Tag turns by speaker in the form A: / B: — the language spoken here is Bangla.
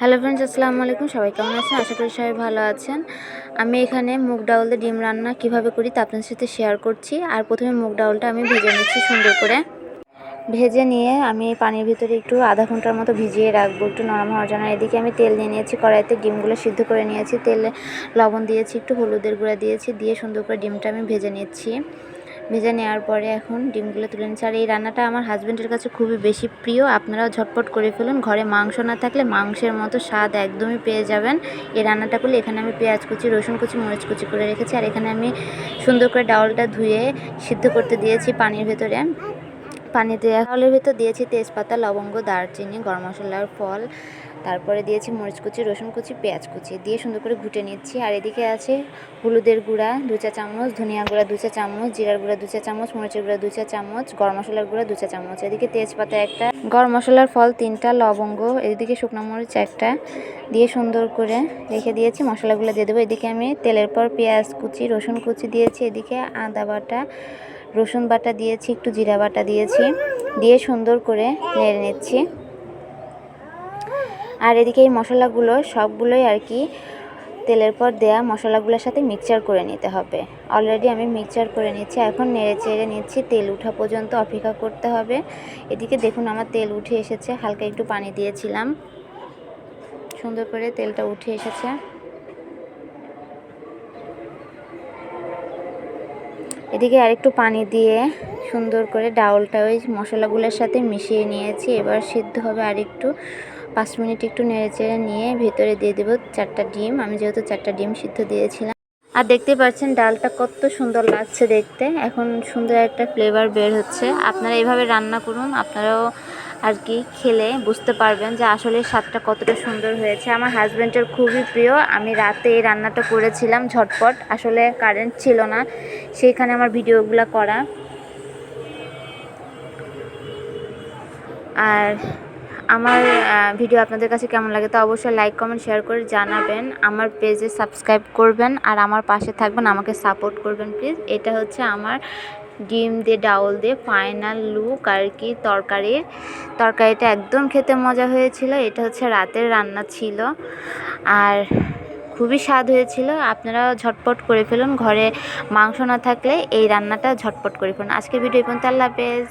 A: হ্যালো ফ্রেন্ডস আসসালামু আলাইকুম। সবাই কেমন আছেন? আশা করি সবাই ভালো আছেন। আমি এখানে মুগ ডাউল দিয়ে ডিম রান্না কীভাবে করি তা আপনাদের সাথে শেয়ার করছি। আর প্রথমে মুগ ডাউলটা আমি ভেজে নিচ্ছি সুন্দর করে। ভেজে নিয়ে আমি পানির ভিতরে একটু আধা ঘণ্টার মতো ভিজিয়ে রাখব। একটু নরম হওয়ার জন্য। এদিকে আমি তেল নিয়ে নিয়েছি, কড়াইতে ডিমগুলো সিদ্ধ করে নিয়েছি। তেলে লবণ দিয়েছি, একটু হলুদের গুঁড়া দিয়েছি। দিয়ে সুন্দর করে ডিমটা আমি ভেজে নিচ্ছি। ভেজে নেওয়ার পরে এখন ডিমগুলো তুলে নিচ্ছি। আর এই রান্নাটা আমার হাজব্যান্ডের কাছে খুবই বেশি প্রিয়। আপনারাও ঝটপট করে ফেলুন। ঘরে মাংস না থাকলে মাংসের মতো স্বাদ একদমই পেয়ে যাবেন। এই রান্নাটা করলে এখানে আমি পেঁয়াজ কুচি, রসুন কুচি, মরিচ কুচি করে রেখেছি। আর এখানে আমি সুন্দর করে ডাউলটা ধুয়ে সিদ্ধ করতে দিয়েছি পানির ভেতরে। পানি দেওয়া চাউলের ভিতর দিয়েছি তেজপাতা, লবঙ্গ, দারচিনি, গরম মশলার ফল, তারপরে দিয়েছি মরিচ কুচি, রসুন কুচি, পেঁয়াজ কুচি, দিয়ে সুন্দর করে ঘুটে নিচ্ছি। আর এদিকে আছে হলুদের গুঁড়া, দু চা চামচ, ধনিয়া গুঁড়া দু চা চামচ, জিরার গুঁড়া দু চা চামচ, মরিচের গুঁড়া দু চা চামচ, গরম মশলার গুঁড়া দু চা চামচ। এদিকে তেজপাতা একটা, গরম মশলার ফল তিনটা, লবঙ্গ, এদিকে শুকনো মরিচ একটা, দিয়ে সুন্দর করে রেখে দিয়েছি, মশলাগুলো দিয়ে দেবো। এদিকে আমি তেলের পর পেঁয়াজ কুচি, রসুন কুচি দিয়েছি, এদিকে আদা বাটা রসুন বাটা দিয়েছি, একটু জিরা বাটা দিয়েছি, দিয়ে সুন্দর করে নেড়ে নিচ্ছি। আর এদিকে এই মশলাগুলো সবগুলোই আর কি তেলের পর দেয়া মশলাগুলোর সাথে মিক্সচার করে নিতে হবে। অলরেডি আমি মিক্সচার করে নিচ্ছি, এখন নেড়ে চেড়ে নিচ্ছি, তেল উঠা পর্যন্ত অপেক্ষা করতে হবে। এদিকে দেখুন আমার তেল উঠে এসেছে, হালকা একটু পানি দিয়েছিলাম। সুন্দর করে তেলটা উঠে এসেছে। এদিকে আরেকটু পানি দিয়ে সুন্দর করে ডাউলটা ওই মশলাগুলোর সাথে মিশিয়ে নিয়েছি। এবার সিদ্ধ হবে আরেকটু। পাঁচ মিনিট একটু নেড়েচেড়ে নিয়ে ভেতরে দিয়ে দেবো চারটা ডিম। আমি যেহেতু চারটা ডিম সিদ্ধ দিয়েছিলাম। আর দেখতে পাচ্ছেন ডালটা কত সুন্দর লাগছে দেখতে। এখন সুন্দর একটা ফ্লেভার বের হচ্ছে। আপনারা এভাবে রান্না করুন। আপনারাও আর কি খেলে বুঝতে পারবেন যে আসলে স্বাদটা কতটা সুন্দর হয়েছে। আমার হাজব্যান্ডের খুবই প্রিয়। আমি রাতে এই রান্নাটা করেছিলাম ঝটপট। আসলে কারেন্ট ছিল না। সেইখানে আমার ভিডিওগুলো করা। আর আমার ভিডিও আপনাদের কাছে কেমন লাগে তো অবশ্যই লাইক কমেন্ট শেয়ার করে জানাবেন। আমার পেজে সাবস্ক্রাইব করবেন। আর আমার পাশে থাকবেন। আমাকে সাপোর্ট করবেন প্লিজ এটা হচ্ছে আমার ডিম দিয়ে, ডাউল দিয়ে ফাইনাল লুক আর কি তরকারির তরকারিটা একদম খেতে মজা হয়েছিল। এটা হচ্ছে রাতের রান্না ছিল। আর খুবই স্বাদ হয়েছিল। আপনারা ঝটপট করে ফেলুন। ঘরে মাংস না থাকলে এই রান্নাটা ঝটপট করে ফেলুন। আজকের ভিডিও পর্যন্ত। আল্লাহ হাফেজ।